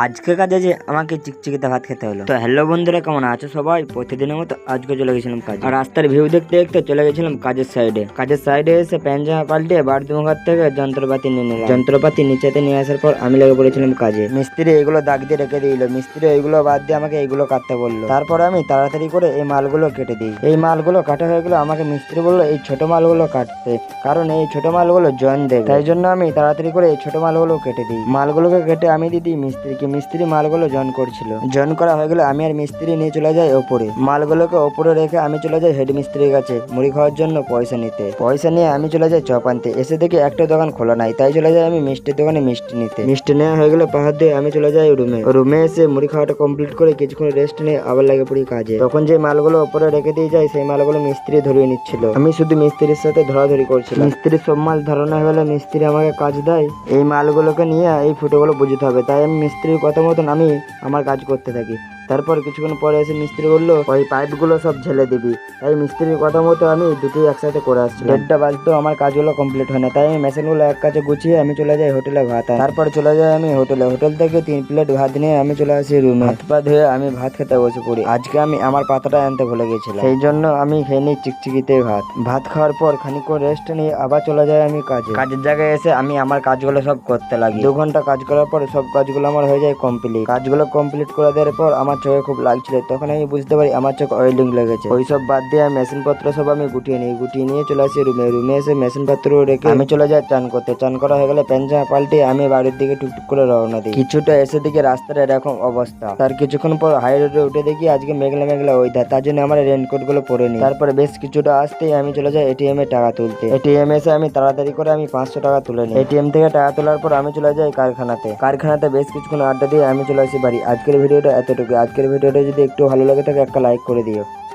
আজকে কাজে যে আমাকে চিকচিকিতে ভাত খেতে হলো। তো হ্যালো বন্ধুরা, কেমন আছো সবাই? প্রতিদিনের মতো আজকে চলে গেছিলাম কাজ। আর রাস্তার ভিউ দেখতে দেখতে চলে গেছিলাম কাজের সাইডে কাজের সাইডে এসে প্যান্ট জামা পাল্টে বাড়তি মুখার থেকে যন্ত্রপাতি নিয়ে নিলাম। যন্ত্রপাতি নিচেতে নিয়ে আসার পর আমি লেগে পড়েছিলাম কাজে। মিস্ত্রি এগুলো দাগ দিয়ে রেখে দিল। মিস্ত্রি এগুলো বাদ দিয়ে আমাকে এগুলো কাটতে বলল। তারপর আমি তাড়াতাড়ি করে এই মালগুলো কেটে দিই। এই মালগুলো কাটা হয়ে গেলো, আমাকে মিস্ত্রি বলল, এই ছোট মালগুলো কাটতে। কারণ এই ছোট মালগুলো জয়েন দেবে। তাই জন্য আমি তাড়াতাড়ি করে এই ছোট মালগুলো কেটে দিই। মালগুলোকে কেটে আমি দিদি দিই মিস্ত্রিকে মিস্ত্রি মালগুলো জয়েন করছিল। জয়েন করা হয়ে গেলে আমি আর মিস্ত্রি নিয়ে চলে যাই ওপরে। মালগুলোকে ওপরে রেখে আমি চলে যাই হেড মিস্ত্রির কাছে মুড়ি খাওয়ার জন্য পয়সা নিতে। পয়সা নিয়ে আমি চলে যাই চপ আনতে এসে দেখি একটা দোকান খোলা নাই, তাই চলে যাই আমি মিষ্টির দোকানে মিষ্টি নিতে। মিষ্টি নেওয়া হয়ে গেলে পাহাড় দিয়ে আমি চলে যাই রুমে। রুমে এসে মুড়ি খাওয়াটা কমপ্লিট করে কিছুক্ষণ রেস্ট নিয়ে আবার লাগে পড়ি কাজে। তখন যে মালগুলো ওপরে রেখে দিয়ে যায় সেই মালগুলো মিস্ত্রি ধরিয়ে নিচ্ছিল। আমি শুধু মিস্ত্রির সাথে ধরাধরি করছিলাম। মিস্ত্রি সব মাল ধরানো হয়ে গেলে মিস্ত্রি আমাকে কাজ দেয়। এই মালগুলোকে নিয়ে এই ফুটোগুলো বুঝতে হবে, তাই আমি মিস্ত্রির কথা মতন আমি আমার কাজ করতে থাকি। তারপর কিছুক্ষণ পরে এসে মিস্ত্রি বলল, ওই পাইপগুলো সব ঝেলে দিবি। তাই মিস্ত্রির কথা মতো আমি দুটোই একসাথে করে আসছি দেড়টা বাজতেও আমার কাজগুলো কমপ্লিট হয় না, তাই আমি মেশিনগুলো এক কাছে গুছিয়ে আমি চলে যাই হোটেলে ভাত। তারপর চলে যাই আমি হোটেলে। হোটেল থেকে তিন প্লেট ভাত নিয়ে আমি চলে আসি রুমে। হাত পা ধুয়ে আমি ভাত খেতে বসে পড়ি। আজকে আমি আমার পাতাটা আনতে ভুলে গেছিলাম। সেই জন্য আমি খেয়ে নিই চিকচিকিতে ভাত। ভাত খাওয়ার পর খানিকক্ষণ রেস্ট নিয়ে আবার চলে যাই আমি কাজে। কাজের জায়গায় এসে আমি আমার কাজগুলো সব করতে লাগি। দু ঘণ্টা কাজ করার পর সব কাজগুলো আমার হয়ে যায় কমপ্লিট কাজগুলো কমপ্লিট করে দেওয়ার পর আমার চোখে খুব লাগছিল। তখন আমি বুঝতে পারি আমার চোখ অয়েলিং লেগেছে। ওই সব বাদ দিয়ে মেশিন পত্র সব আমি গুটিয়ে নিই। গুটিয়ে নিয়ে চলে আসি রুমে রুমে এসে মেশিন পত্র রেখে আমি চলে যাই চান করতে। চান করা হয়ে গেলে প্যান্ট, জামা পাল্টে আমি বাড়ির দিকে টুকটুক করে রওনা দিই। কিছুটা এসে দিকে রাস্তার এরকম অবস্থা। তার কিছুক্ষণ পর হাই রোডে উঠে দেখি আজকে মেঘলা মেঘলা ওয়েদার তার জন্য আমার রেনকোটগুলো পরে নিই। তারপরে বেশ কিছুটা আসতেই আমি চলে যাই এটিএম এ টাকা তুলতে। এটিএম এসে আমি তাড়াতাড়ি করে আমি পাঁচশো টাকা তুলে নিই। এটিএম থেকে টাকা তোলার পর আমি চলে যাই কারখানাতে। কারখানাতে বেশ কিছুক্ষণ আড্ডা দিয়ে আমি চলে আসি বাড়ি। আজকের ভিডিওটা এতটুকু। আজকের ভিডিওটা যদি একটু ভালো লাগে থাকে একটা লাইক করে দিও।